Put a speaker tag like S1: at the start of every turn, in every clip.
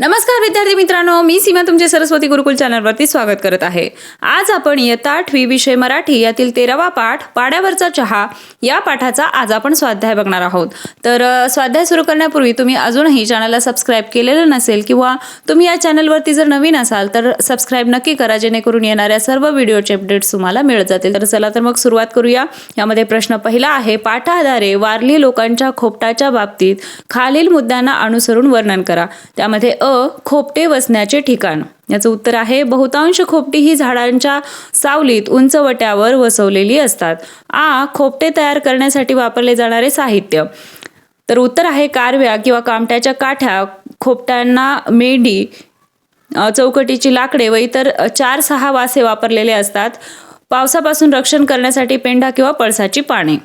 S1: नमस्कार विद्यार्थी मित्रांनो मी सीमा तुमचे सरस्वती गुरुकुल चॅनलवरती स्वागत करत आहे. आज आपण इयत्ता आठवी विषय मराठी यातील तेरावा पाठ पाड्यावरचा चहा या पाठाचा आज आपण स्वाध्याय बघणार आहोत. तर स्वाध्याय सुरू करण्यापूर्वी तुम्ही अजूनही चॅनलला सबस्क्राईब केलेलं नसेल किंवा तुम्ही या चॅनलवरती जर नवीन असाल तर सबस्क्राईब नक्की करा जेणेकरून येणाऱ्या सर्व व्हिडिओचे अपडेट्स तुम्हाला मिळत जातील. तर चला तर मग सुरुवात करूया. यामध्ये प्रश्न पहिला आहे पाठाधारे वारली लोकांच्या खोपटाच्या बाबतीत खालील मुद्द्यांना अनुसरून वर्णन करा. त्यामध्ये अ खोपटे वसण्याचे ठिकाण. याचं उत्तर आहे बहुतांश खोपटी ही झाडांच्या सावलीत उंचवट्यावर वसवलेली असतात. आ खोपटे तयार करण्यासाठी वापरले जाणारे साहित्य. तर उत्तर आहे कारव्या किंवा कामट्याच्या काठ्या खोपट्यांना मेंढी चौकटीची लाकडे व इतर चार सहा वासे वापरलेले असतात. पावसापासून रक्षण करण्यासाठी पेंढा किंवा पळसाची पाने.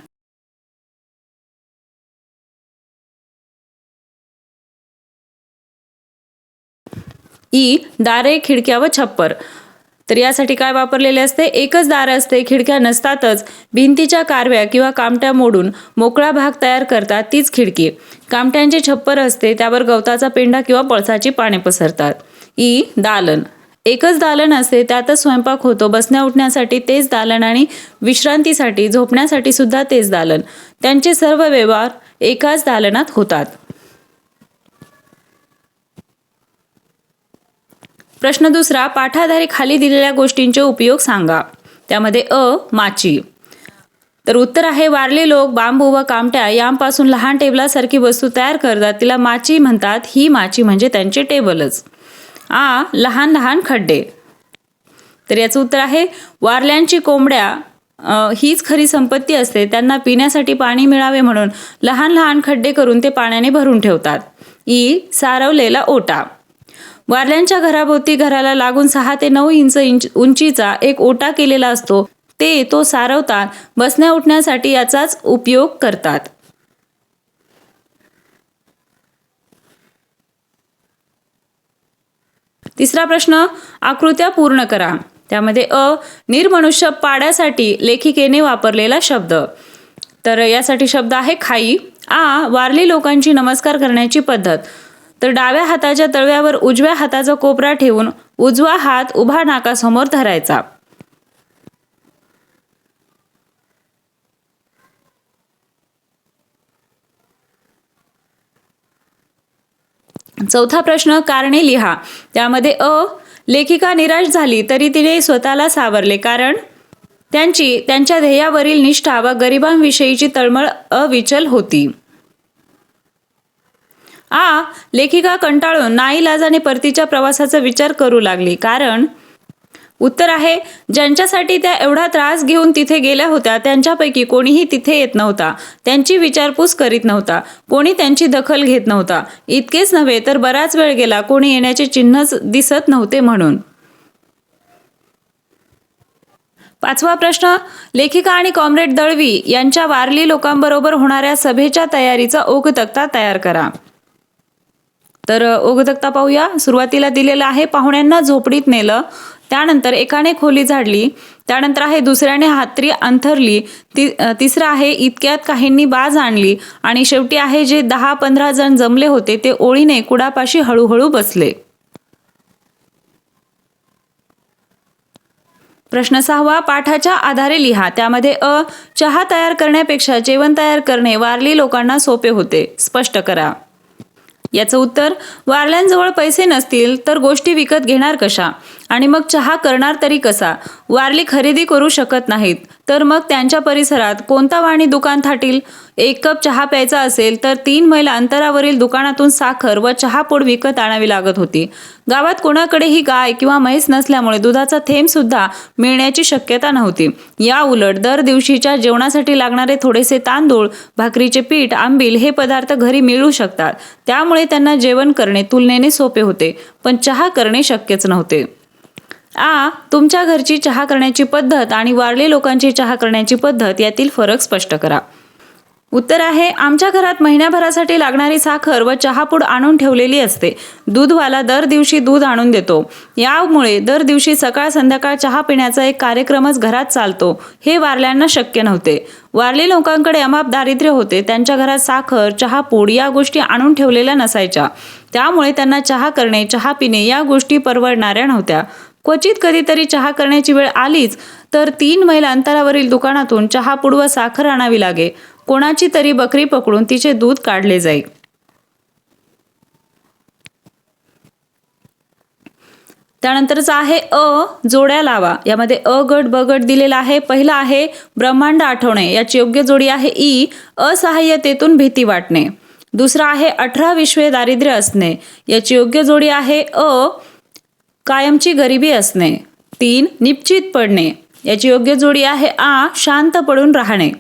S1: ई दारे खिडक्या व छप्पर. तर यासाठी काय वापरलेले असते? एकच दार असते खिडक्या नसतातच. भिंतीच्या कारव्या किंवा कामट्या मोडून मोकळा भाग तयार करतात तीच खिडकी. कामट्यांचे छप्पर असते त्यावर गवताचा पेंढा किंवा पळसाची पाने पसरतात. ई दालन. एकच दालन असते त्यातच स्वयंपाक होतो. बसण्या उठण्यासाठी तेच दालन आणि विश्रांतीसाठी झोपण्यासाठी सुद्धा तेच दालन. त्यांचे सर्व व्यवहार एकाच दालनात होतात. प्रश्न दुसरा पाठाधारे खाली दिलेल्या गोष्टींचे उपयोग सांगा. त्यामध्ये अ माची. तर उत्तर आहे वारले लोक बांबू व कामट्या यांपासून लहान टेबलासारखी वस्तू तयार करतात. तिला माची म्हणतात. ही माची म्हणजे त्यांचे टेबलच. आ लहान लहान खड्डे. तर याचं उत्तर आहे वारल्यांची कोंबड्या हीच खरी संपत्ती असते. त्यांना पिण्यासाठी पाणी मिळावे म्हणून लहान लहान खड्डे करून ते पाण्याने भरून ठेवतात. ई सारवलेला ओटा. वारल्यांच्या घराभोवती घराला लागून सहा ते नऊ इंच इंच उंचीचा एक ओटा केलेला असतो. ते तो सारवतात बसण्या उठण्यासाठी याचाच उपयोग करतात. तिसरा प्रश्न आकृत्या पूर्ण करा. त्यामध्ये अ निर्मनुष्य पाड्यासाठी लेखिकेने वापरलेला शब्द. तर यासाठी शब्द आहे खाई. आ वारली लोकांची नमस्कार करण्याची पद्धत. तर डाव्या हाताच्या तळव्यावर उजव्या हाताचा कोपरा ठेवून उजवा हात उभा नाकासमोर धरायचा. चौथा प्रश्न कारणे लिहा. त्यामध्ये अ लेखिका निराश झाली तरी तिने स्वतःला सावरले कारण त्यांची त्यांच्या ध्येयावरील निष्ठा व गरिबांविषयीची तळमळ अविचल होती. आ लेखिका कंटाळून नाईलाजाने परतीच्या प्रवासाचा विचार करू लागली. कारण? उत्तर आहे ज्यांच्यासाठी त्या एवढा त्रास घेऊन तिथे गेल्या होत्या त्यांच्यापैकी कोणीही तिथे येत नव्हता. त्यांची विचारपूस करीत नव्हता. कोणी त्यांची दखल घेत नव्हता. इतकेच नव्हे तर बराच वेळ गेला. कोणी येण्याचे चिन्हच दिसत नव्हते म्हणून. पाचवा प्रश्न. लेखिका आणि कॉम्रेड दळवी यांच्या वारली लोकांबरोबर होणाऱ्या सभेच्या तयारीचा ओघ तक्ता तयार करा. तर ओघ पाहूया. सुरुवातीला दिलेलं आहे पाहुण्यांना झोपडीत नेलं. त्यानंतर एकाने खोली झाडली. त्यानंतर आहे दुसऱ्याने हातरी अंथरली. ती तिसरं आहे इतक्यात काहींनी बाज आणली. आणि शेवटी आहे जे दहा पंधरा जण जमले होते ते ओळीने कुडापाशी हळूहळू बसले. प्रश्न सहावा पाठाच्या आधारे लिहा. त्यामध्ये अ चहा तयार करण्यापेक्षा जेवण तयार करणे वारली लोकांना सोपे होते. स्पष्ट करा. याचं उत्तर वारल्यांजवळ पैसे नसतील तर गोष्टी विकत घेणार कशा? आणि मग चहा करणार तरी कसा? वारली खरेदी करू शकत नाहीत. तर मग त्यांच्या परिसरात कोणता वाणी दुकान थाटील? एक कप चहा प्यायचा असेल तर तीन मैल अंतरावरील दुकानातून साखर व चहापूड विकत आणावी लागत होती. गावात कोणाकडेही गाय किंवा म्हैस नसल्यामुळे दुधाचा थेंब सुद्धा मिळण्याची शक्यता नव्हती. या उलट दर दिवशीच्या जेवणासाठी लागणारे थोडेसे तांदूळ भाकरीचे पीठ आंबील हे पदार्थ घरी मिळू शकतात. त्यामुळे त्यांना जेवण करणे तुलनेने सोपे होते पण चहा करणे शक्यच नव्हते. आ तुमच्या घरची चहा करण्याची पद्धत आणि वारली लोकांची चहा करण्याची पद्धत यातील फरक स्पष्ट करा. उत्तर आहे आमच्या घरात महिन्याभरासाठी लागणारी साखर व चहापूड आणून ठेवलेली असते. दूधवाला दर दिवशी दूध आणून देतो. यामुळे दर दिवशी सकाळ संध्याकाळ चहा पिण्याचा एक कार्यक्रमच घरात चालतो. हे वारल्यांना शक्य नव्हते. वारली लोकांकडे अमाप दारिद्र्य होते. त्यांच्या घरात साखर चहापूड या गोष्टी आणून ठेवलेल्या नसायच्या. त्यामुळे त्यांना चहा करणे चहा पिणे या गोष्टी परवडणाऱ्या नव्हत्या. क्वचित कधीतरी चहा करण्याची वेळ आलीच तर तीन मैल अंतरावरील दुकानातून चहापूड व साखर आणावी लागे. कोणाची तरी बकरी पकडून तिचे दूध काढले जाई. त्यानंतरच आहे अ जोड्या लावा. यामध्ये अ गट ब गट दिलेला आहे. पहिला आहे ब्रह्मांड आठवणे. याची योग्य जोडी आहे ई असहाय्यतेतून भीती वाटणे. दुसरा आहे अठरा विश्वे दारिद्र्य असणे. याची योग्य जोडी आहे अ कायमची गरिबी असणे. तीन निश्चित पडणे. याची योग्य जोडी आहे आ शांत पडून राहणे.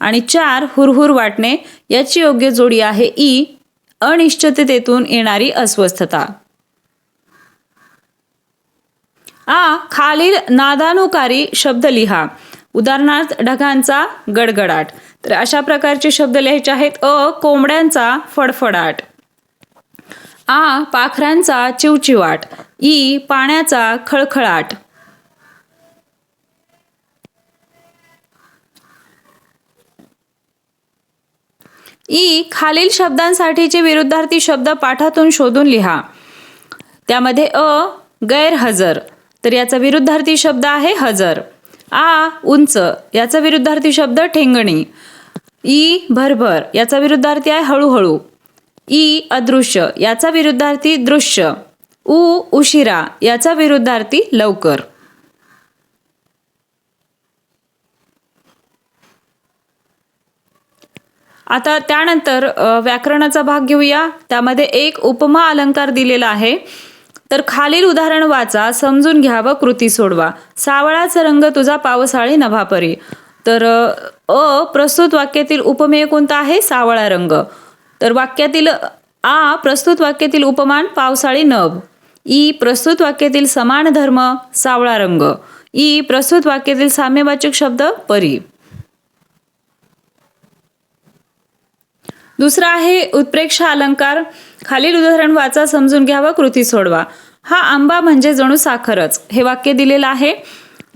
S1: आणि चार हुरहुर वाटणे. याची योग्य जोडी आहे ई अनिश्चिततेतून येणारी अस्वस्थता. आ खालील नादानुकारी शब्द लिहा. उदाहरणार्थ ढगांचा गडगडाट. तर अशा प्रकारचे शब्द लिहायचे आहेत. अ कोंबड्यांचा फडफडाट. आ पाखरांचा चिवचिवाट ई पाण्याचा खळखळाट. ई खालील शब्दांसाठीचे विरुद्धार्थी शब्द पाठातून शोधून लिहा. त्यामध्ये अ गैरहजर तर याचा विरुद्धार्थी शब्द आहे हजर. आ उंच याचा विरुद्धार्थी शब्द ठेंगणी. ई भरभर याचा विरुद्धार्थी आहे हळूहळू. ई अदृश्य याचा विरुद्धार्थी दृश्य. उ उशिरा याचा विरुद्धार्थी लवकर. आता त्यानंतर व्याकरणाचा भाग घेऊया. त्यामध्ये एक उपमा अलंकार दिलेला आहे. तर खालील उदाहरण वाचा समजून घ्या व कृती सोडवा. सावळाचा रंग तुझा पावसाळी नभापरी. तर अ, अ प्रस्तुत वाक्यातील उपमेय कोणता आहे? सावळा रंग. तर वाक्यातील आ प्रस्तुत वाक्यातील उपमान पावसाळी नभ. ई प्रस्तुत वाक्यातील समान धर्म सावळा रंग. ई प्रस्तुत वाक्यातील साम्यवाचक शब्द परी. दुसरा आहे उत्प्रेक्षा अलंकार. खालील उदाहरण वाचा समजून घ्यावा कृती सोडवा. हा आंबा म्हणजे जणू साखरच. हे वाक्य दिलेलं आहे.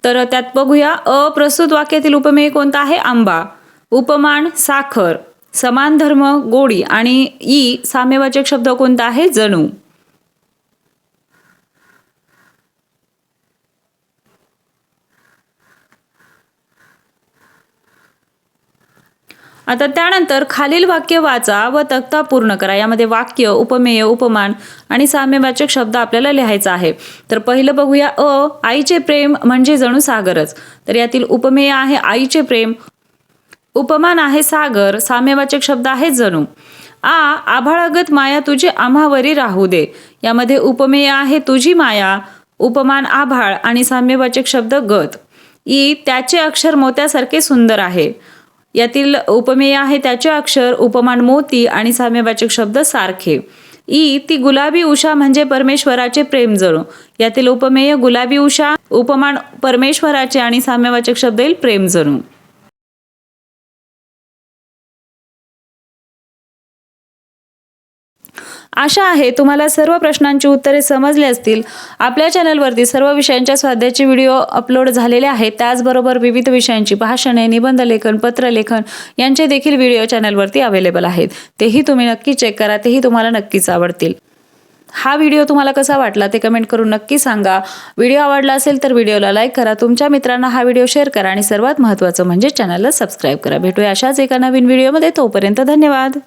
S1: तर त्यात बघूया अप्रस्तुत वाक्यातील उपमेय कोणता आहे? आंबा. उपमान साखर. समान धर्म गोडी आणि ई साम्यवाचक शब्द कोणता आहे? जणू. आता त्यानंतर खालील वाक्य वाचा व तक्ता पूर्ण करा. यामध्ये वाक्य उपमेय उपमान आणि साम्यवाचक शब्द आपल्याला लिहायचा आहे. तर पहिलं बघूया अ आईचे प्रेम म्हणजे जणू सागरच. तर यातील उपमेय आहे आईचे प्रेम उपमान आहे सागर साम्यवाचक शब्द आहे जणू. आ आभाळागत माया तुझी आम्हावरी राहू दे. यामध्ये उपमेय आहे तुझी माया उपमान आभाळ आणि साम्यवाचक शब्द गत. ई त्याचे अक्षर मोत्यासारखे सुंदर आहे. यातील उपमेय आहे त्याचे अक्षर उपमान मोती आणि साम्यवाचक शब्द सारखे. ई ती गुलाबी उषा म्हणजे परमेश्वराचे प्रेम जणू. यातील उपमेय गुलाबी उषा उपमान परमेश्वराचे आणि साम्यवाचक शब्द येईल प्रेम जणू. आशा आहे तुम्हाला सर्व प्रश्नांची उत्तरे समजली असतील. आपल्या चॅनलवरती सर्व विषयांच्या स्वाध्याचे व्हिडिओ अपलोड झालेले आहेत. त्याचबरोबर विविध विषयांची भाषणे निबंध लेखन पत्रलेखन यांचे देखील व्हिडिओ चॅनलवरती अवेलेबल आहेत. तेही तुम्ही नक्की चेक करा तेही तुम्हाला नक्कीच आवडतील. हा व्हिडिओ तुम्हाला कसा वाटला ते कमेंट करून नक्की सांगा. व्हिडिओ आवडला असेल तर व्हिडिओला लाईक करा तुमच्या मित्रांना हा व्हिडिओ शेअर करा आणि सर्वात महत्त्वाचं म्हणजे चॅनलला सबस्क्राईब करा. भेटूया अशाच एका नवीन व्हिडिओमध्ये. तोपर्यंत धन्यवाद.